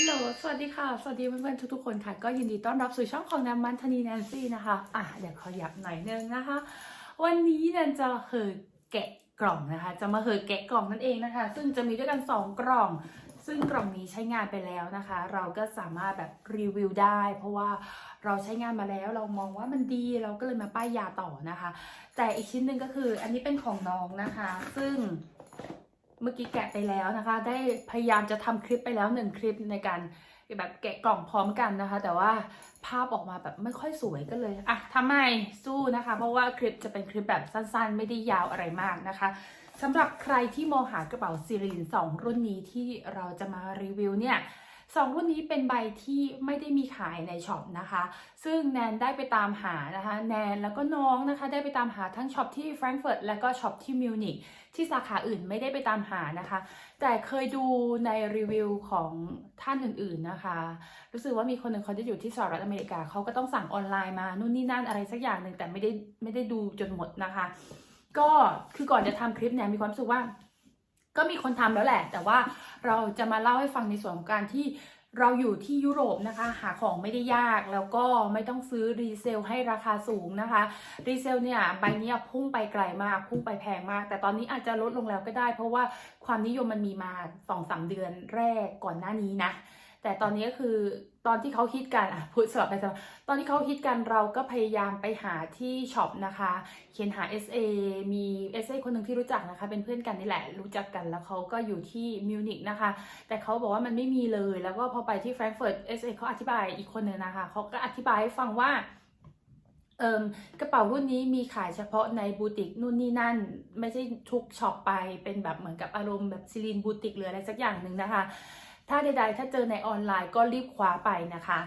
ฮัลโหล สวัสดีค่ะ สวัสดีเพื่อนๆทุกๆคนค่ะ ก็ยินดีต้อนรับสู่ช่องของน้ำมันธนีแนนซี่นะคะ อะเดี๋ยวขอยับหน่อยนึงนะคะ วันนี้แนนจะเหอแกะกล่องนะคะ จะมาเหอแกะกล่องนั่นเองนะคะ ซึ่งจะมีด้วยกัน 2 กล่อง ซึ่งกล่องนี้ใช้งานไปแล้วนะคะ เราก็สามารถแบบรีวิวได้ เพราะว่าเราใช้งานมาแล้ว เรามองว่ามันดี เราก็เลยมาป้ายยาต่อนะคะ แต่อีกชิ้นหนึ่งก็คือ อันนี้เป็นของน้องนะคะ ซึ่ง เมื่อกี้แกะไปแล้วนะคะ ได้พยายามจะทำคลิปไปแล้วหนึ่งคลิปในการแบบแกะกล่องพร้อมกันนะคะ แต่ว่าภาพออกมาแบบไม่ค่อยสวยก็เลยอะทำไมสู้นะคะ เพราะว่าคลิปจะเป็นคลิปแบบสั้นๆ ไม่ได้ยาวอะไรมากนะคะสำหรับใครที่มองหากระเป๋าซีรีน2รุ่นนี้ที่เราจะมารีวิวเนี่ย สองรุ่นนี้เป็นใบที่ไม่ได้มีขายในช็อปนะคะ ซึ่งแนนได้ไปตามหานะคะ แนนแล้วก็น้องนะคะ ได้ไปตามหาทั้งช็อปที่แฟรงก์เฟิร์ตและก็ช็อปที่มิวนิกที่สาขาอื่นไม่ได้ไปตามหานะคะ แต่เคยดูในรีวิวของท่านอื่นๆนะคะ รู้สึกว่ามีคนหนึ่งเขาจะอยู่ที่สหรัฐอเมริกาเขาก็ต้องสั่งออนไลน์มานู่นนี่นั่นอะไรสักอย่างหนึ่งแต่ไม่ได้ไม่ได้ดูจนหมดนะคะ ก็คือก่อนจะทำคลิปเนี่ยมีความรู้สึกว่า ก็มีคนทำแล้วแหละ แต่ว่าเราจะมาเล่าให้ฟังในส่วนของการที่เราอยู่ที่ยุโรปนะคะ หาของไม่ได้ยากแล้วก็ไม่ต้องซื้อรีเซลให้ราคาสูงนะคะรีเซลเนี่ยใบนี้พุ่งไปไกลมากพุ่งไปแพงมาก แต่ตอนนี้อาจจะลดลงแล้วก็ได้ เพราะว่าความนิยมมันมีมา2อสเดือนแรกก่อนหน้านี้นะ แต่ตอนนี้ก็คือตอนที่เขาฮิตกันอะพูดสลับไปสลับตอนที่เขาฮิตกันเราก็พยายามไปหาที่ช็อปนะคะ เขียนหา SA มี SA คนหนึ่งที่รู้จักนะคะ เป็นเพื่อนกันนี่แหละรู้จักกันแล้วเขาก็อยู่ที่มิวนิกนะคะ แต่เขาบอกว่ามันไม่มีเลย แล้วก็พอไปที่แฟรงก์เฟิร์ต SA เขาอธิบายอีกคนหนึ่งนะคะเขาก็อธิบายให้ฟังว่าเอิมกระเป๋ารุ่นนี้มีขายเฉพาะในบูติกนู่นนี่นั่น ไม่ใช่ทุกช็อปไปเป็นแบบเหมือนกับอารมณ์แบบซิลินบูติกหรืออะไรสักอย่างหนึ่งนะคะ ถ้าใดๆ ถ้าเจอในออนไลน์ก็รีบคว้าไปนะคะ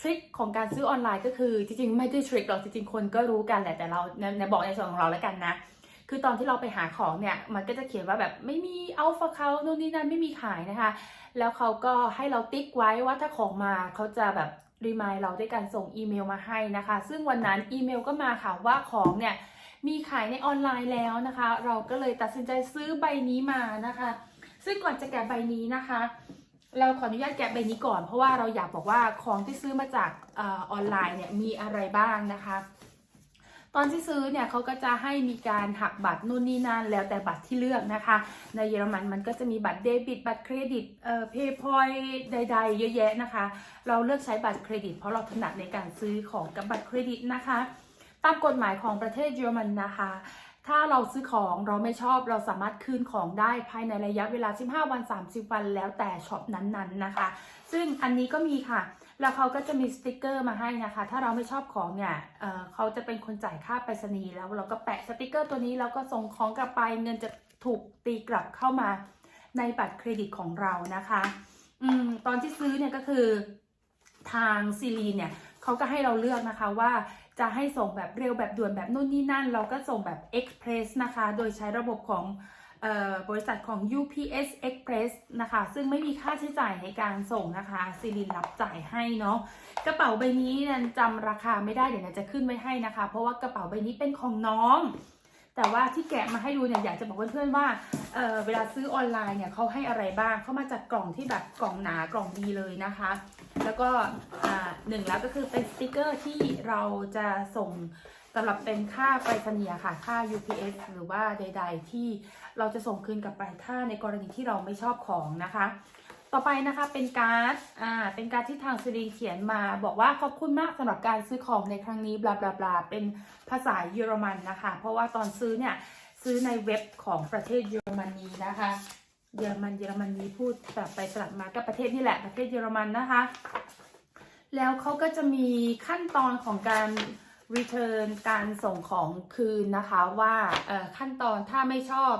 ทริคของการซื้อออนไลน์ก็คือจริงๆ ไม่ได้ทริคหรอกจริงๆ คนก็รู้กันแหละแต่เราในบอกในส่วนของเราแล้วกันนะ คือตอนที่เราไปหาของเนี่ย มันก็จะเขียนว่าแบบไม่มีอัลฟาเขาโน่นนี่นั่นไม่มีขายนะคะ แล้วเขาก็ให้เราติ๊กไว้ว่าถ้าของมาเขาจะแบบรีมายเราด้วยการส่งอีเมลมาให้นะคะ ซึ่งวันนั้นอีเมลก็มาค่ะว่าของเนี่ยมีขายในออนไลน์แล้วนะคะ เราก็เลยตัดสินใจซื้อใบนี้มานะคะ ซึ่งก่อนจะแกะใบนี้นะคะ เราขออนุญาตแกะใบนี้ก่อน เพราะว่าเราอยากบอกว่าของที่ซื้อมาจากออออนไลน์เนี่ยมีอะไรบ้างนะคะ ตอนที่ซื้อเนี่ยเขาก็จะให้มีการหักบัตรนู่นนี่นั่นแล้วแต่บัตรที่เลือกนะคะ ในเยอรมันมันก็จะมีบัตรเดบิตบัตรเครดิตเอ่อเพย์พอยใด ๆ เยอะแยะนะคะ เราเลือกใช้บัตรเครดิต เพราะเราถนัดในการซื้อของกับบัตรเครดิตนะคะ ตามกฎหมายของประเทศเยอรมันนะคะ ถ้าเราซื้อของเราไม่ชอบเราสามารถคืนของได้ภายในระยะเวลา 15 วัน 30 วันแล้วแต่ช็อปนั้นๆนะคะ ซึ่งอันนี้ก็มีค่ะ แล้วเขาก็จะมีสติกเกอร์มาให้นะคะ ถ้าเราไม่ชอบของเนี่ยเเขาจะเป็นคนจ่ายค่าไปรษณีย์แล้วเราก็แปะสติกเกอร์ตัวนี้แล้วก็ส่งของกลับไปเงินจะถูกตีกลับเข้ามาในบัตรเครดิตของเรานะคะอืมตอนที่ซื้อเนี่ยก็คือทางซีรีเนี่ย เขาก็ให้เราเลือกนะคะว่าจะให้ส่งแบบเร็วแบบด่วนแบบนู่นนี่นั่น เราก็ส่งแบบ Express นะคะ โดยใช้ระบบของออบริษัทของ UPS Express นะคะ ซึ่งไม่มีค่าใช้จ่ายในการส่งนะคะซีรินรับจ่ายให้เนาะกระเป๋าใบนี้นันจำราคาไม่ได้เดี๋ยวนันจะขึ้นไว้ให้นะคะ เพราะว่ากระเป๋าใบนี้เป็นของน้อง แต่ว่าที่แกะมาให้ดูเนี่ยอยากจะบอกเพื่อนๆว่าเเวลาซื้อออนไลน์เนี่ยเขาให้อะไรบ้างเขามาจากกล่องที่แบบกล่องหนากล่องดีเลยนะคะ แล้วก็หนึ่งแล้วก็คือเป็นสติกเกอร์ที่เราจะส่งสำหรับเป็นค่าไปรษณีย์ค่ะ ค่า UPS หรือว่าใด ๆ ที่เราจะส่งคืนกลับไปถ้าในกรณีที่เราไม่ชอบของนะคะ ต่อไปนะคะเป็นการ์ด อ่า เป็นการ์ดที่ทางซีรีเขียนมา บอกว่าขอบคุณมากสำหรับการซื้อของในครั้งนี้บลาบลาบลาเป็นภาษาเยอรมันนะคะ เพราะว่าตอนซื้อเนี่ยซื้อในเว็บของประเทศเยอรมนีนะคะ เยอรมันเยอรมนีพูดสลับไปสลับมาก็ประเทศนี่แหละประเทศเยอรมันนะคะ แล้วเขาก็จะมีขั้นตอนของการ return การส่งของคืนนะคะว่าเอ่อขั้นตอนถ้าไม่ชอบ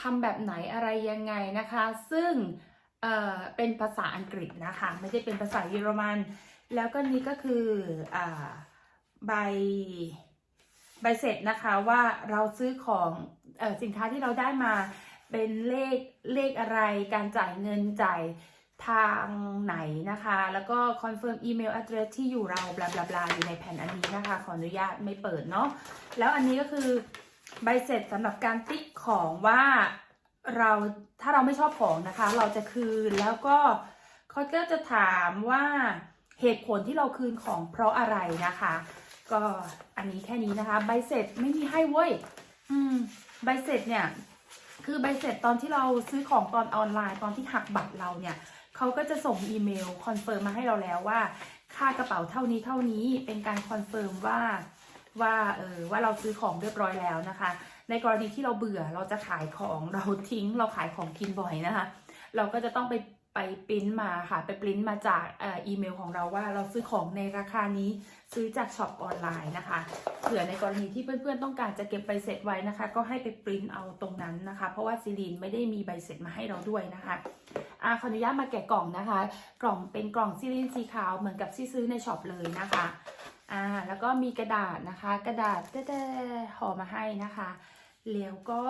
ทำแบบไหนอะไรยังไงนะคะ ซึ่ง เอ่อเป็นภาษาอังกฤษนะคะ ไม่ได้เป็นภาษาเยอรมัน แล้วก็นี้ก็คืออ่าใบใบเสร็จนะคะว่าเราซื้อของออสินค้าที่เราได้มาเป็นเลขเลขอะไรการจ่ายเงินจ่ายทางไหนนะคะ แล้วก็คอนเฟิร์มอีเมล address ที่อยู่เราบลาบลาบลาอยู่ในแผ่นอันนี้นะคะ ขออนุญาตไม่เปิดเนาะแล้วอันนี้ก็คือใบเสร็จสำหรับการติ๊กของว่า เราถ้าเราไม่ชอบของนะคะ เราจะคืนแล้วก็เขาก็จะถามว่าเหตุผลที่เราคืนของเพราะอะไรนะคะ ก็อันนี้แค่นี้นะคะ ใบเสร็จไม่มีให้เว้ยอืม ใบเสร็จเนี่ย คือใบเสร็จตอนที่เราซื้อของตอนออนไลน์ตอนที่หักบัตรเราเนี่ยเขาก็จะส่งอีเมลคอนเฟิร์มมาให้เราแล้วว่า ค่ากระเป๋าเท่านี้เท่านี้เป็นการคอนเฟิร์มว่าว่าเออว่าเราซื้อของเรียบร้อยแล้วนะคะ ในกรณีที่เราเบื่อเราจะขายของเราทิ้ง เราขายของกินบ่อยนะคะ เราก็จะต้องไปไปปริ้นมาค่ะ ไปปริ้นมาจากอ,อีเมลของเราว่าเราซื้อของในราคานี้ซื้อจากช็อปออนไลน์นะคะเผื่อในกรณีที่เพื่อนๆต้องการจะเก็บใบเสร็จไว้นะคะ ก็ให้ไปปริ้นเอาตรงนั้นนะคะ เพราะว่าซีรีนไม่ได้มีใบเสร็จมาให้เราด้วยนะคะอาขออนุญาตมาแกะกล่องนะคะ กล่องเป็นกล่องซีรีนสีขาวเหมือนกับที่ซื้อในช็อปเลยนะคะอ่าแล้วก็มีกระดาษนะคะ กระดาษแด้ๆห่อมาให้นะคะ แล้วก็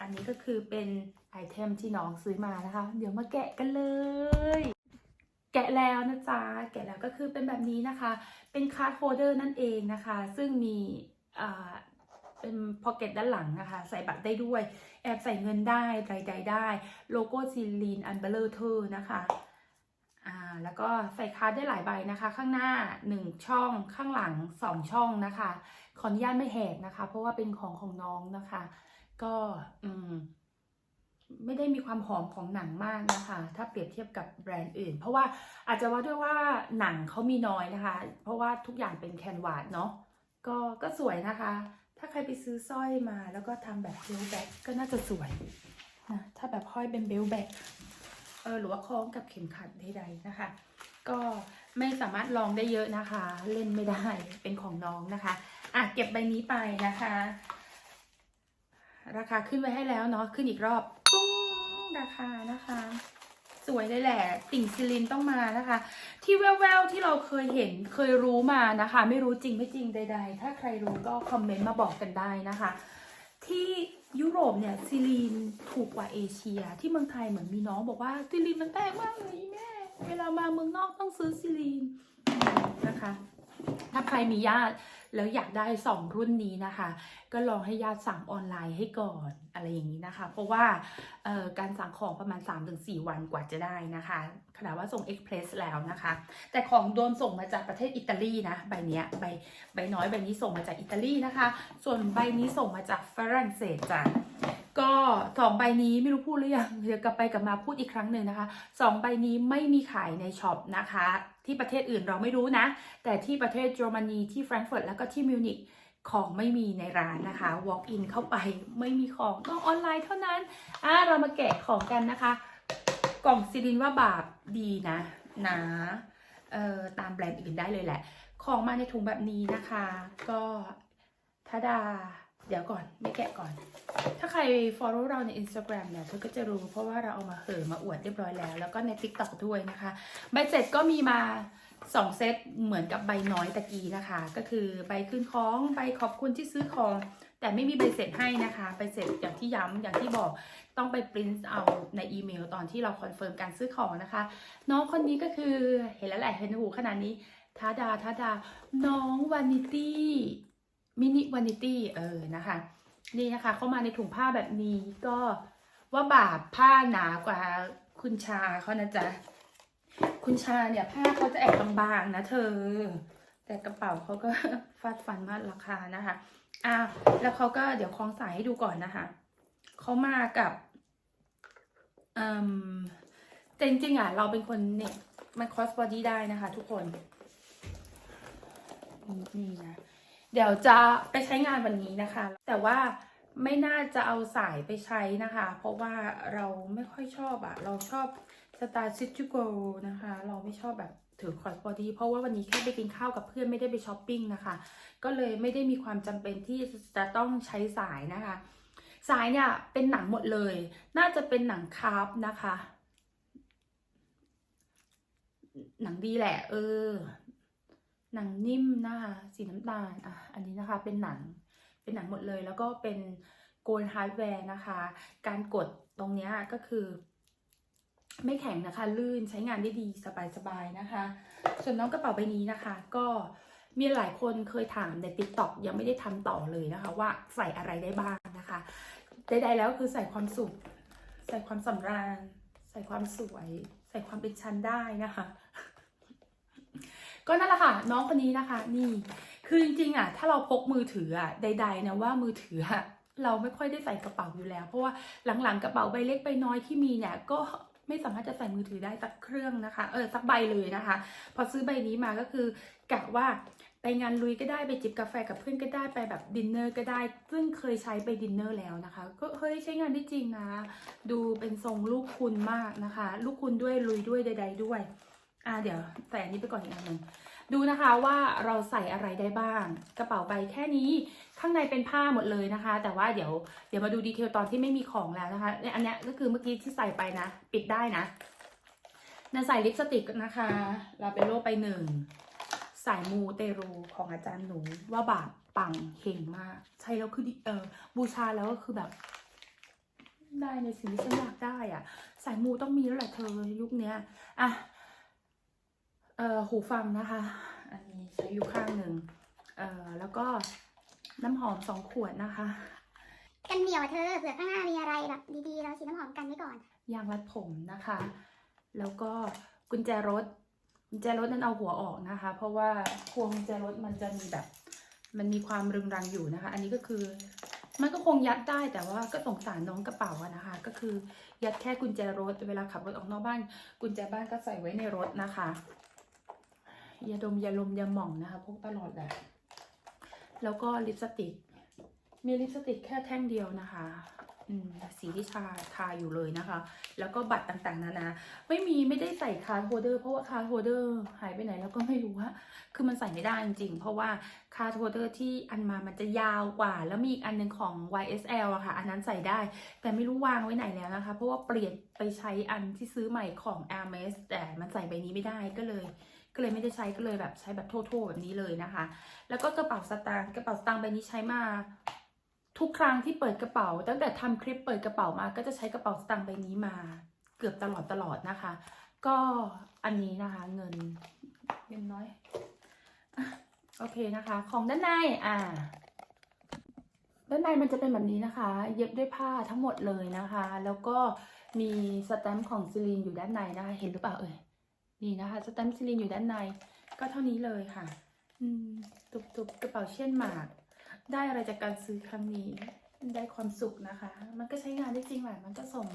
อันนี้ก็คือเป็นไอเทมที่น้องซื้อมานะคะ เดี๋ยวมาแกะกันเลย แกะแล้วนะจ๊ะ แกะแล้วก็คือเป็นแบบนี้นะคะ เป็นคาร์ดโฮลเดอร์นั่นเองนะคะ ซึ่งมีอ่าเป็นพ็อกเก็ตด้านหลังนะคะ ใส่บัตรได้ด้วย แอบใส่เงินได้ใดๆได้ โลโก้ซีลีนอันเบลเลอร์เธอร์นะคะ อ่าแล้วก็ใส่คาร์ดได้หลายใบนะคะ ข้างหน้า 1 ช่องข้างหลัง 2 ช่องนะคะ ขออนุญาตไม่แหกนะคะ เพราะว่าเป็นของของน้องนะคะ ก็อืมไม่ได้มีความหอมของหนังมากนะคะ ถ้าเปรียบเทียบกับแบรนด์อื่น เพราะว่าอาจจะว่าด้วยว่าหนังเขามีน้อยนะคะ เพราะว่าทุกอย่างเป็นแคนวาสเนาะก็ก็สวยนะคะ ถ้าใครไปซื้อสร้อยมาแล้วก็ทำแบบเบลแบ็กก็น่าจะสวยนะถ้าแบบห้อยเป็นเบลแบ็ก เออหรือว่าคล้องกับเข็มขัดใดๆนะคะ ก็ไม่สามารถลองได้เยอะนะคะ เล่นไม่ได้เป็นของน้องนะคะอะเก็บใบนี้ไปนะคะ ราคาขึ้นไว้ให้แล้วเนาะขึ้นอีกรอบปุ้งราคานะคะ สวยเลยแหละ ติ่งซิลินต้องมานะคะ ที่แววๆที่เราเคยเห็นเคยรู้มานะคะ ไม่รู้จริงไม่จริงใด ๆ ถ้าใครรู้ก็คอมเมนต์มาบอกกันได้นะคะ ที่ ยุโรปเนี่ยซิลีนถูกกว่าเอเชีย ที่เมืองไทยเหมือนมีน้องบอกว่าซิลีนมันแพงมากเลยแม่เวลามาเมืองนอกต้องซื้อซิลีนนะคะ ถ้าใครมีญาติ แล้วอยากได้สองรุ่นนี้นะคะ ก็ลองให้ญาติสั่งออนไลน์ให้ก่อนอะไรอย่างนี้นะคะ เพราะว่าการสั่งของประมาณ 3-4 วันกว่าจะได้นะคะขนาว่าส่งเอ็กเพรสแล้วนะคะ แต่ของโดนส่งมาจากประเทศอิตาลีนะใบเนี้ยใบใบน้อยใบนี้ส่งมาจากอิตาลีนะคะ ส่วนใบนี้ส่งมาจากฝรั่งเศสจ้ะ ก็สองใบนี้ไม่รู้พูดหรือยังเดี๋ยวกลับไปกลับมาพูดอีกครั้งหนึ่งนะคะสองใบนี้ไม่มีขายในช็อปนะคะ ที่ประเทศอื่นเราไม่รู้นะ แต่ที่ประเทศเยอรมนีที่แฟรงก์เฟิร์ตแล้วก็ที่มิวนิกของไม่มีในร้านนะคะ walk in เข้าไปไม่มีของต้องออนไลน์เท่านั้นอะเรามาแกะของกันนะคะ กล่องซิลินว่าบาปดีนะหนะเอ่อตามแบรนด์อื่นได้เลยแหละ ของมาในถุงแบบนี้นะคะ ก็ทาดา ดี๋ยวก่อนไม่แกะก่อน ถ้าใคร follow เราใน Instagram เนี่ยเธอก็จะรู้เพราะว่าเราเอามาเหอมาอวดเรียบร้อยแล้ว แล้วก็ใน TikTok ด้วยนะคะ ใบเสร็จก็มีมา 2 เซตเหมือนกับใบน้อยตะกี้นะคะ ก็คือใบคืนของใบขอบคุณที่ซื้อของ แต่ไม่มีใบเสร็จให้นะคะใบเสร็จอย่างที่ย้ำอย่างที่บอกต้องไปปริ้นเอาในอีเมลตอนที่เราคอนเฟิร์มการซื้อของนะคะ น้องคนนี้ก็คือเห็นแล้วแหละเห็นหูขนาดนี้ทาดาทาดา น้องวานิตี้ วานิตี้เออนะคะ นี่นะคะเข้ามาในถุงผ้าแบบนี้ก็ว่าบาปผ้าหนากว่าคุณชาเขานะจ๊ะคุณชาเนี่ยผ้าเขาจะแอบบางๆนะเธอ แต่กระเป๋าเขาก็ฟาดฟันมากราคานะคะอ้าวแล้วเขาก็เดี๋ยวคล้องสายให้ดูก่อนนะคะเขามากับอืมแต่จริงๆอะเราเป็นคนเนี่ยมันคอสบอดี้ได้นะคะ ทุกคนนี่นะ เดี๋ยวจะไปใช้งานวันนี้นะคะ แต่ว่าไม่น่าจะเอาสายไปใช้นะคะ เพราะว่าเราไม่ค่อยชอบอะเราชอบสไตล์ซิจูโกนะคะ เราไม่ชอบแบบถือคอสบอดี้เพราะว่าวันนี้แค่ไปกินข้าวกับเพื่อนไม่ได้ไปช้อปปิ้งนะคะ ก็เลยไม่ได้มีความจำเป็นที่จะต้องใช้สายนะคะ สายเนี่ยเป็นหนังหมดเลย น่าจะเป็นหนังคาร์บนะคะ หนังดีแหละ เออ หนังนิ่มนะคะสีน้ำตาลอะอันนี้นะคะเป็นหนังเป็นหนังหมดเลย แล้วก็เป็นโกลฮาร์ดแวร์นะคะ การกดตรงนี้ก็คือ ไม่แข็งนะคะลื่นใช้งานได้ดีสบายๆนะคะ ส่วนน้องกระเป๋าใบนี้นะคะ ก็มีหลายคนเคยถามใน TikTok ยังไม่ได้ทำต่อเลยนะคะ ว่าใส่อะไรได้บ้างนะคะใดๆแล้วคือใส่ความสุข ใส่ความสำราญ ใส่ความสวย ใส่ความเป็นชั้นได้นะคะ ก็นั่นแหละค่ะ น้องคนนี้นะคะ นี่ คือจริงๆอะ ถ้าเราพกมือถืออะใดๆนะว่ามือถืออะเราไม่ค่อยได้ใส่กระเป๋าอยู่แล้ว เพราะว่าหลังๆกระเป๋าใบเล็กใบน้อยที่มีเนี่ยก็ไม่สามารถจะใส่มือถือได้สักเครื่องนะคะ เออสักใบเลยนะคะ พอซื้อใบนี้มาก็คือกะว่าไปงานลุยก็ได้ไปจิบกาแฟกับเพื่อนก็ได้ไปแบบดินเนอร์ก็ได้ ซึ่งเคยใช้ไปดินเนอร์แล้วนะคะ ก็เฮ้ยใช้งานได้จริงนะ ดูเป็นทรงลูกคุณมากนะคะ ลูกคุณด้วยลุยด้วยใด ๆ ด้วย อ่าเดี๋ยวใส่อันนี้ไปก่อนอีกอันหนึ่งดูนะคะว่าเราใส่อะไรได้บ้าง กระเป๋าใบแค่นี้ข้างในเป็นผ้าหมดเลยนะคะ แต่ว่าเดี๋ยวเดี๋ยวมาดูดีเทลตอนที่ไม่มีของแล้วนะคะเนี่ยอันเนี้ยก็คือเมื่อกี้ที่ใส่ไปนะ ปิดได้นะนันใส่ลิปสติกนะคะลาเปโลไปหนึ่งสายมูเตรูของอาจารย์หนูว่าบาปปังเฮงมาก ใช้แล้วคือเออบูชาแล้วก็คือแบบ ได้ในสิ่งที่ฉันอยากได้อะสายมูต้องมีแล้วแหละเธอยุคเนี้ยอะ หูฟังนะคะ อันนี้ใช้อยู่ข้างหนึ่งเอ่อแล้วก็น้ำหอมสองขวดนะคะ กันเหนียวอะเธอเผื่อข้างหน้ามีอะไรแบบดีๆ เราฉีดน้ำหอมกันไว้ก่อน ยางรัดผมนะคะ แล้วก็กุญแจรถ กุญแจรถนั้นเอาหัวออกนะคะ เพราะว่าพวงกุญแจรถมันจะมีแบบ มันมีความรึงรังอยู่นะคะ อันนี้ก็คือมันก็คงยัดได้แต่ว่าก็สงสารน้องกระเป๋าอะนะคะ ก็คือยัดแค่กุญแจรถเวลาขับรถออกนอกบ้าน กุญแจบ้านก็ใส่ไว้ในรถนะคะ ยาดมยาลมยาหม่องนะคะพกตลอดแหละแล้วก็ลิปสติก มีลิปสติกแค่แท่งเดียวนะคะสีที่ชาทาอยู่เลยนะคะ แล้วก็บัตรต่างๆ นานา ไม่มีไม่ได้ใส่คาร์ดโฮเดอร์เพราะว่าคาร์ดโฮเดอร์หายไปไหนแล้วก็ไม่รู้ว่า คือมันใส่ไม่ได้จริงๆ เพราะว่าคาร์ดโฮเดอร์ที่อันมามันจะยาวกว่า แล้วมีอีกอันหนึงของ YSL อะค่ะ อันนั้นใส่ได้ แต่ไม่รู้วางไว้ไหนแล้วนะคะ เพราะว่าเปลี่ยนไปใช้อันที่ซื้อใหม่ของ Hermes แต่มันใส่ใบนี้ไม่ได้ก็เลย ก็เลยไม่ได้ใช้ก็เลยแบบใช้แบบโทั่วๆแบบนี้เลยนะคะ แล้วก็กระเป๋าสตางค์กระเป๋าสตางค์ใบนี้ใช้มาทุกครั้งที่เปิดกระเป๋า ตั้งแต่ทำคลิปเปิดกระเป๋ามา ก็จะใช้กระเป๋าสตางค์ใบนี้มา เกือบตลอดตลอดนะคะ ก็อันนี้นะคะ เงินเงินน้อยโอเคนะคะ ของด้านในอ่าด้านในมันจะเป็นแบบนี้นะคะ เย็บด้วยผ้าทั้งหมดเลยนะคะ แล้วก็มีสแตมป์ของซิลีนอยู่ด้านในนะคะ เห็นหรือเปล่าเอ่ย นี่นะคะสแตมป์ซิลินอยู่ด้านใน ก็เท่านี้เลยค่ะ อืมตุบๆกระเป๋าเช่นหมาก ได้อะไรจากการซื้อครั้งนี้ ได้ความสุขนะคะ มันก็ใช้งานได้จริงแหละมันก็สม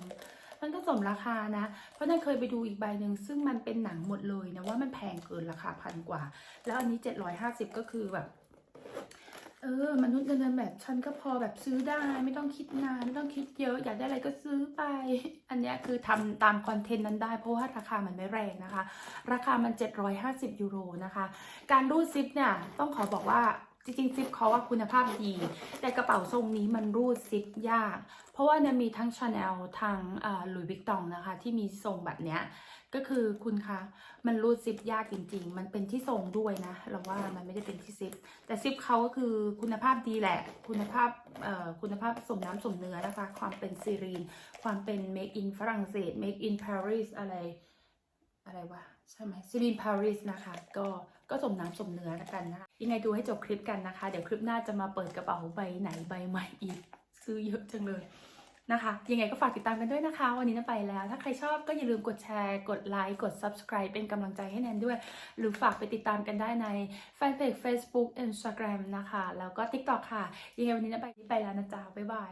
มันก็สมราคานะ เพราะนั่นเคยไปดูอีกใบหนึ่งซึ่งมันเป็นหนังหมดเลยนะว่ามันแพงเกินราคาพันกว่า แล้วอันนี้เจ็ดร้อยห้าสิบก็คือแบบ เออ มนุษย์เงินเดือนแบบฉันก็พอแบบซื้อได้ ไม่ต้องคิดนานไม่ต้องคิดเยอะอยากได้อะไรก็ซื้อไป อันนี้คือทำตามคอนเทนต์นั้นได้เพราะว่าราคามันไม่แรงนะคะ ราคามัน 750 ยูโรนะคะ การรูดซิปเนี่ยต้องขอบอกว่า จริงๆซิปเขาว่าคุณภาพดี แต่กระเป๋าทรงนี้มันรูดซิปยาก เพราะว่าเนี่ยมีทั้งชาแนลทั้งหลุยส์วิกตองนะคะ ที่มีทรงแบบเนี้ยก็คือคุณคะมันรูดซิปยากจริง ๆ มันเป็นที่ทรงด้วยนะ เราว่ามันไม่ได้เป็นที่ซิปแต่ซิปเขาก็คือคุณภาพดีแหละ คุณภาพอ่อคุณภาพสมน้ำสมเนื้อนะคะ ความเป็นซีรีน ความเป็น make in ฝรั่งเศส make in Paris อะไรอะไรวะใช่ไหมซีรีนปารีสนะคะ ก็ ก็สมน้ำสมเนื้อแล้วกันนะคะยังไงดูให้จบคลิปกันนะคะ เดี๋ยวคลิปหน้าจะมาเปิดกระเป๋าใบไหนใบใหม่อีก ซื้อเยอะจังเลยนะคะ ยังไงก็ฝากติดตามกันด้วยนะคะ วันนี้น้าไปแล้ว ถ้าใครชอบก็อย่าลืมกดแชร์ กดไลค์ กด subscribe เป็นกำลังใจให้แนนด้วย หรือฝากไปติดตามกันได้ในแฟนเพจ Facebook Instagram นะคะ แล้วก็ TikTok ค่ะ ยังไงวันนี้น้าไปไปแล้วนะจ๊ะบ๊ายบาย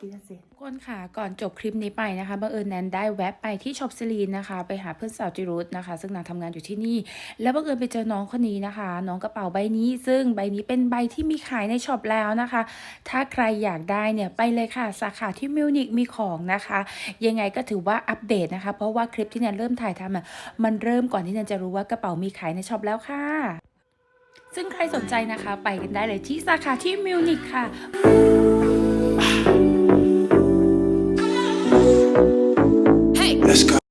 ทุกคนค่ะก่อนจบคลิปนี้ไปนะคะบังเอิญแนนได้แวะไปที่ช็อปซิลีนนะคะ ไปหาเพื่อนสาวจิรุธนะคะ ซึ่งนางทำงานอยู่ที่นี่ แล้วบังเอิญไปเจอน้องคนนี้นะคะ น้องกระเป๋าใบนี้ ซึ่งใบนี้เป็นใบที่มีขายในช็อปแล้วนะคะ ถ้าใครอยากได้เนี่ยไปเลยค่ะ สาขาที่มิวนิกมีของนะคะ ยังไงก็ถือว่าอัปเดตนะคะ เพราะว่าคลิปที่แนนเริ่มถ่ายทำอะมันเริ่มก่อนที่แนนจะรู้ว่ากระเป๋ามีขายในช็อปแล้วค่ะ ซึ่งใครสนใจนะคะ ไปกันได้เลยที่สาขาที่มิวนิกค่ะ Let's go.